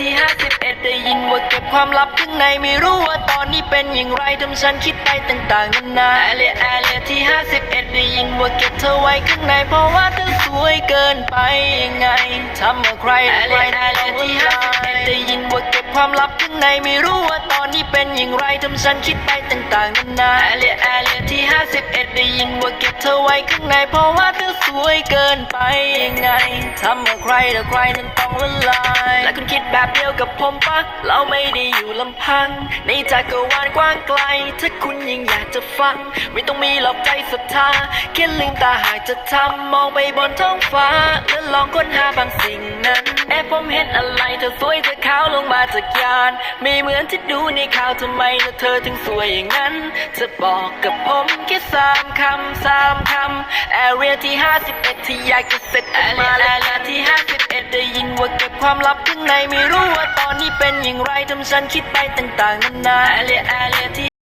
ที่51ได้ยินว่าเก็บความลับข้างในไม่รู้ว่าตอนนี้เป็นอย่างไรทำฉันคิดไปต่างๆนานาแอเรียแอเรียที่51ได้ยินว่าเก็บเธอไว้ข้างในเพราะว่าเธอสวยเกินไปยังไงทำเอาใครใครแอเรียที่51ได้ยินว่าเก็บความลับข้างในไม่รู้ว่าตอนนี้เป็นอย่างไรทำฉันคิดไปต่างๆนานาแอเรียแอเรียที่51ได้ยินว่าเก็บเธอไว้ข้างในเพราะว่าเธอสวยเกินไปยังไงทำเอาใครแต่ใครนั้นต้องละลาย แบบเดียวกับผมปะเราไม่ได้อยู่ลำพัง ในจักรวาลกว้างไกล ถ้าคุณยังอยากจะฟัง ไม่ต้องมีหลอกใจศรัทธาแค่ลืมตาหากจะทำมองไปบนท้องฟ้า แล้วลองค้นหาบางสิ่งนั้นแอบผมเห็นอะไรเธอสวยเธอขาวลงมาจากยาน ไม่เหมือนที่ดูในข่าวทำไมละเธอถึงสวยอย่างนั้นเธอบอกกับผมแค่สามคำสามคำแอเรียที่51ที่อยากจะเสร็จมาและ ความลับข้างในไม่รู้ว่าตอนนี้เป็นอย่างไรทำฉันคิดไปต่างๆนานาแอเลียแอเลียที่